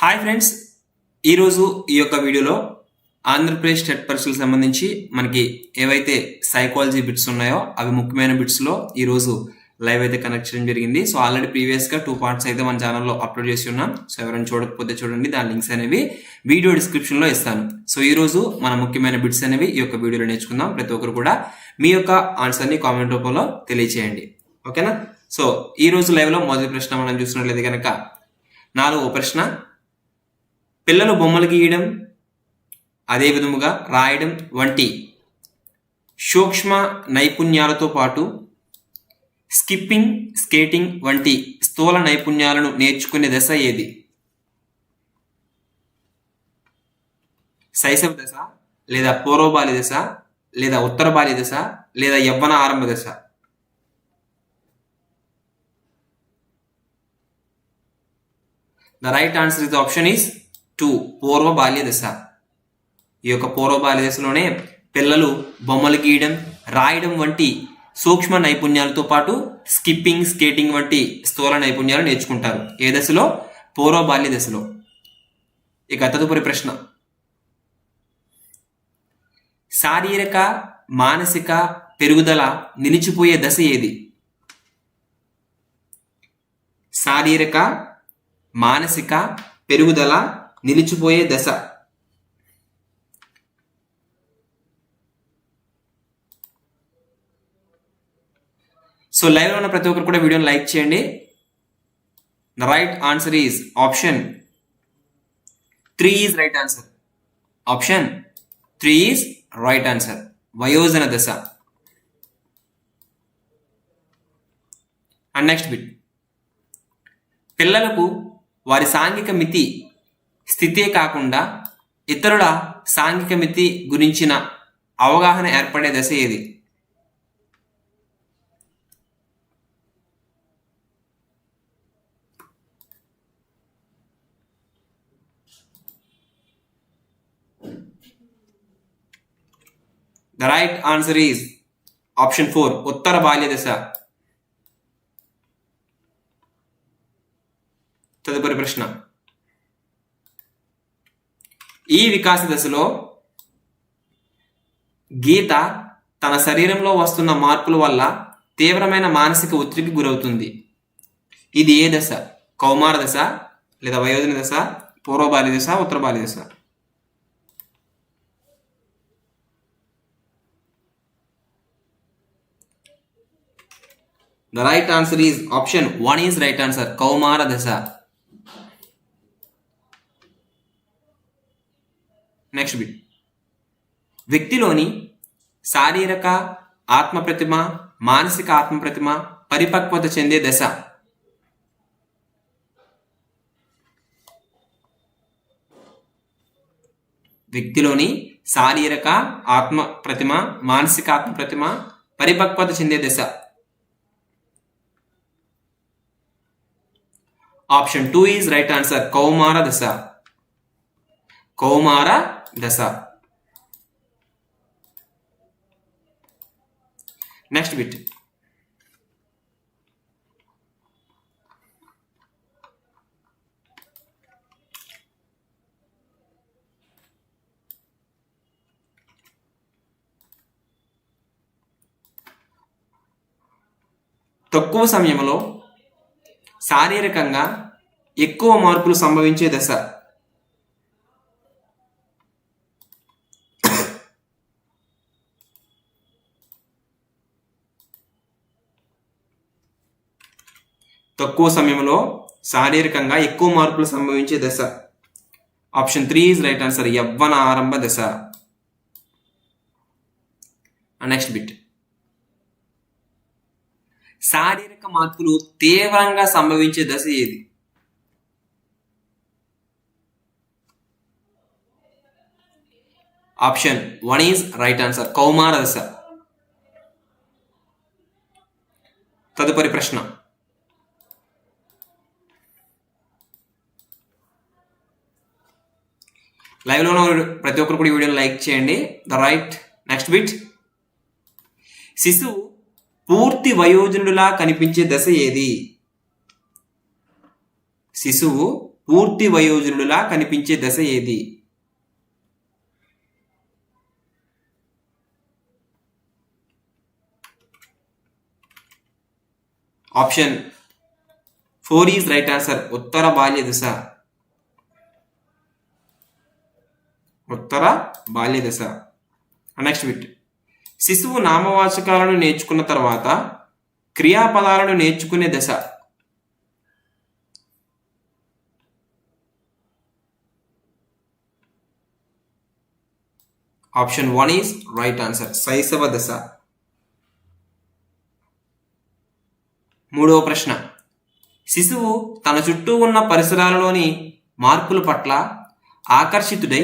Hi friends ఈరోజు ఈ యొక్క వీడియోలో ఆంధ్రప్రదేశ్ టెట్ పరీక్షలకు సంబంధించి మనకి ఏవైతే సైకాలజీ బిట్స్ ఉన్నాయో అవి ముఖ్యమైన బిట్స్లో ఈరోజు లైవ్ అయితే కనెక్ట్ చేయడం జరిగింది. సో ఆల్రెడీ ప్రీవియస్గా టూ పార్ట్స్ అయితే మన ఛానల్లో అప్లోడ్ చేసి ఉన్నాం. సో ఎవరైనా చూడకపోతే చూడండి దాని లింక్స్ అనేవి వీడియో డిస్క్రిప్షన్లో ఇస్తాను. సో ఈరోజు మన ముఖ్యమైన బిట్స్ అనేవి ఈ యొక్క వీడియోలో నేర్చుకుందాం. ప్రతి ఒక్కరు కూడా మీ యొక్క ఆన్సర్ని కామెంట్ రూపంలో తెలియచేయండి. ఓకేనా? సో ఈ రోజు లైవ్లో మొదటి ప్రశ్న మనం చూసినట్లయితే కనుక నాలుగో ప్రశ్న పిల్లలు బొమ్మలు గీయడం అదే విధముగా రాయడం వంటి సూక్ష్మ నైపుణ్యాలతో పాటు స్కిప్పింగ్ స్కేటింగ్ వంటి స్థూల నైపుణ్యాలను నేర్చుకునే దశ ఏది? శైశవ దశ లేదా పూర్వబాల్య దశ లేదా ఉత్తర బాల్య దశ లేదా యవ్వన ఆరంభ దశ? The right answer is option is two పూర్వ బాల్య దశ. ఈ యొక్క పూర్వ బాల్య దశలోనే పిల్లలు బొమ్మలు గీయడం రాయడం వంటి సూక్ష్మ నైపుణ్యాలతో పాటు స్కిప్పింగ్ స్కేటింగ్ వంటి స్థూల నైపుణ్యాలు నేర్చుకుంటారు. ఏ దశలో? పూర్వ బాల్య దశలో. ఇక తదుపరి ప్రశ్న. శారీరక మానసిక పెరుగుదల నిలిచిపోయే దశ ఏది? శారీరక మానసిక పెరుగుదల నిలిచిపోయే దశ. సో లైవ్లో ఉన్న ప్రతి ఒక్కరు కూడా వీడియోని లైక్ చేయండి. The right answer is option three is right answer option three is right answer వయోజన దశ. అండ్ నెక్స్ట్ బిట్ పిల్లలకు వారి సాంఘిక మితి స్థితే కాకుండా ఇతరుల సాంఘిక మితి గురించిన అవగాహన ఏర్పడే దశ ఏది? The right answer is option four ఉత్తర బాల్య దశ తదుపరి ప్రశ్న ఈ వికాస దశలో గీత తన శరీరంలో వస్తున్న మార్పుల వల్ల తీవ్రమైన మానసిక ఒత్తిడికి గురవుతుంది. ఇది ఏ దశ? కౌమార దశ లేదా వయోజన దశ పూర్వబాల్య దశ ఉత్తర బాల్య దశ? The right answer is option one is right answer కౌమార దశ. నెక్స్ట్ బిట్ వ్యక్తిలోని శారీరక ఆత్మ ప్రతిమ మానసిక ఆత్మ ప్రతిమ పరిపక్వత చెందే దశ. వ్యక్తిలోని శారీరక ఆత్మ ప్రతిమ మానసిక ఆత్మ ప్రతిమ పరిపక్వత చెందే దశ. Option two is right answer కౌమార దశ. కౌమార దశ నెక్స్ట్ బిట్ తక్కువ సమయంలో శారీరకంగా ఎక్కువ మార్పులు సంభవించే దశ. తక్కువ సమయంలో శారీరకంగా ఎక్కువ మార్పులు సంభవించే దశ. Option three is right answer యవ్వన ఆరంభ దశ. నెక్స్ట్ బిట్ శారీరక మార్పులు తీవ్రంగా సంభవించే దశ ఏది? Option one is right answer కౌమార దశ. తదుపరి ప్రశ్న. లైవ్లో ఉన్న ప్రతి ఒక్కరు కూడా ఈ వీడియోని లైక్ చేయండి. ద రైట్ నెక్స్ట్ బిట్ శిశువు పూర్తి వయోజనుడిలా కనిపించే దశ ఏది? శిశువు పూర్తి వయోజనుడిలా కనిపించే దశ ఏది? Option four is right answer ఉత్తర బాల్య దశ. ఉత్తర బాల్య దశ నెక్స్ట్ బిట్ శిశువు నామవాచకాలను నేర్చుకున్న తర్వాత క్రియాపదాలను నేర్చుకునే దశ. Option one is right answer శైశవ దశ. మూడవ ప్రశ్న. శిశువు తన చుట్టూ ఉన్న పరిసరాలలోని మార్పుల పట్ల ఆకర్షితుడై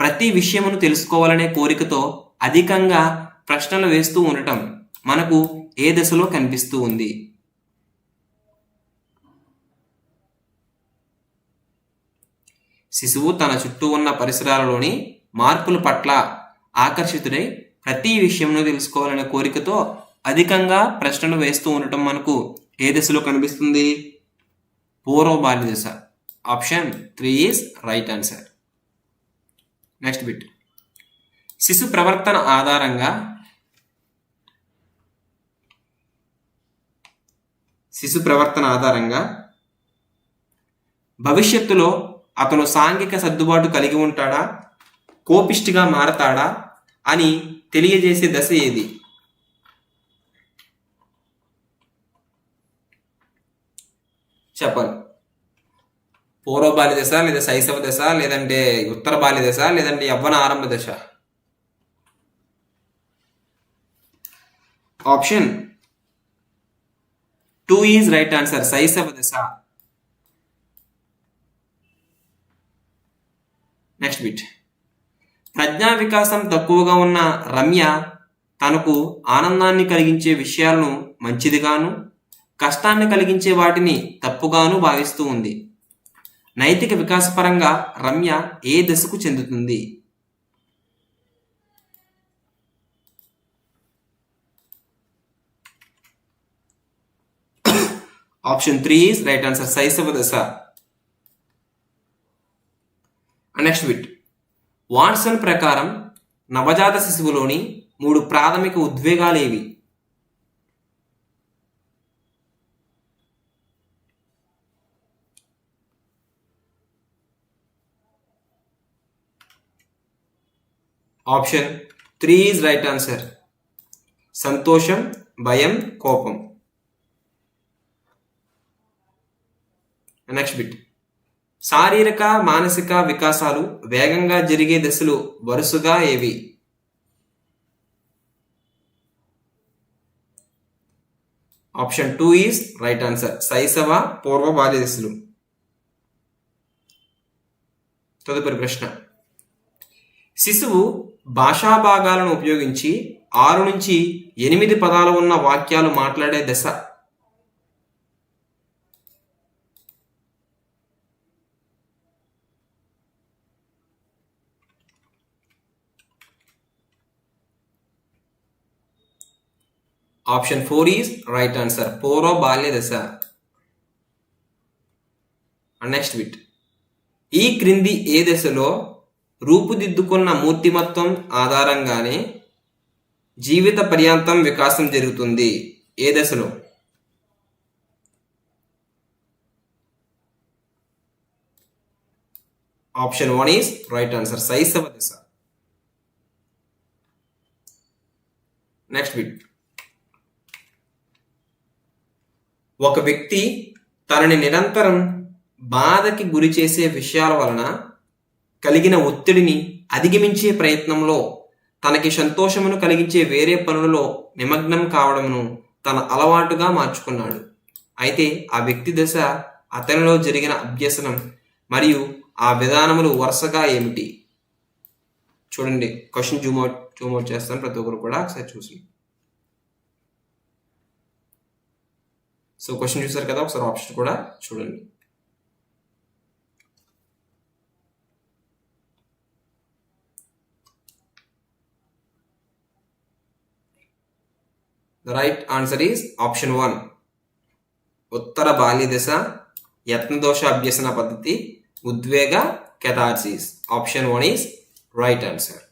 ప్రతి విషయమును తెలుసుకోవాలనే కోరికతో అధికంగా ప్రశ్నలు వేస్తూ ఉండటం మనకు ఏ దశలో కనిపిస్తూ ఉంది? శిశువు తన చుట్టూ ఉన్న పరిసరాలలోని మార్పుల పట్ల ఆకర్షితుడై ప్రతి విషయంలో తెలుసుకోవాలనే కోరికతో అధికంగా ప్రశ్నలు వేస్తూ ఉండటం మనకు ఏ దశలో కనిపిస్తుంది? పూర్వ బాల్య దశ option three is right answer. Next bit శిశు ప్రవర్తన ఆధారంగా శిశు ప్రవర్తన ఆధారంగా భవిష్యత్తులో అతను సాంఘిక సర్దుబాటు కలిగి ఉంటాడా? కోపిష్టిగా మారతాడా? అని తెలియజేసే దశ ఏది? చెప్పాలి. పూర్వ బాల్య దశ లేదా శైశవ దశ లేదంటే ఉత్తర బాల్య దశ లేదంటే యవ్వన ఆరంభ దశ? Option two is right answer శైశవ దశ. నెక్స్ట్ బిట్ ప్రజ్ఞా వికాసం తక్కువగా ఉన్న రమ్య తనకు ఆనందాన్ని కలిగించే విషయాలను మంచిదిగాను కష్టాన్ని కలిగించే వాటిని తప్పుగాను భావిస్తూ ఉంది. నైతిక వికాసపరంగా రమ్య ఏ దశకు చెందుతుంది? Option three is right answer శైశవ దశ. నెక్స్ట్ విట్ వాట్సన్ ప్రకారం నవజాత శిశువులోని మూడు ప్రాథమిక ఉద్వేగాలు ఏవి option three is right answer సంతోషం భయం కోపం నెక్స్ట్ బిట్ శారీరక మానసిక వికాసాలు వేగంగా జరిగే దశలు వరుసగా ఏవి? Option two is right answer శైశవ పూర్వ బాల్య దశలు. తదుపరి ప్రశ్న. శిశువు భాషా భాగాలను ఉపయోగించి ఆరు నుంచి ఎనిమిది పదాలు ఉన్న వాక్యాలు మాట్లాడే దశ. Option four is right answer పూర్వ బాల్య దశ నెక్స్ట్ విట్ ఈ క్రింది ఏ దశలో రూపుదిద్దుకున్న మూర్తిమత్వం ఆధారంగానే జీవిత పర్యాంతం వికాసం జరుగుతుంది. ఏ దశలో? Option one is right answer. శైశవ దశ. Next bit. ఒక వ్యక్తి తనని నిరంతరం బాధకి గురి చేసే విషయాల వలన కలిగిన ఒత్తిడిని అధిగమించే ప్రయత్నంలో తనకి సంతోషమును కలిగించే వేరే పనులలో నిమగ్నం కావడమును తన అలవాటుగా మార్చుకున్నాడు. అయితే ఆ వ్యక్తి దశ అతనిలో జరిగిన అభ్యసనం మరియు ఆ విధానములు వరుసగా ఏమిటి? చూడండి. Question zoom out zoom out చేస్తాను. ప్రతి ఒక్కరు కూడా ఒకసారి చూసి. సో క్వశ్చన్ చూసారు కదా? ఒకసారి ఆప్షన్ కూడా చూడండి. The right answer is option one ఉత్తర బాల్య దశ యత్నదోష అభ్యసన పద్ధతి ఉద్వేగ catharsis option one is right answer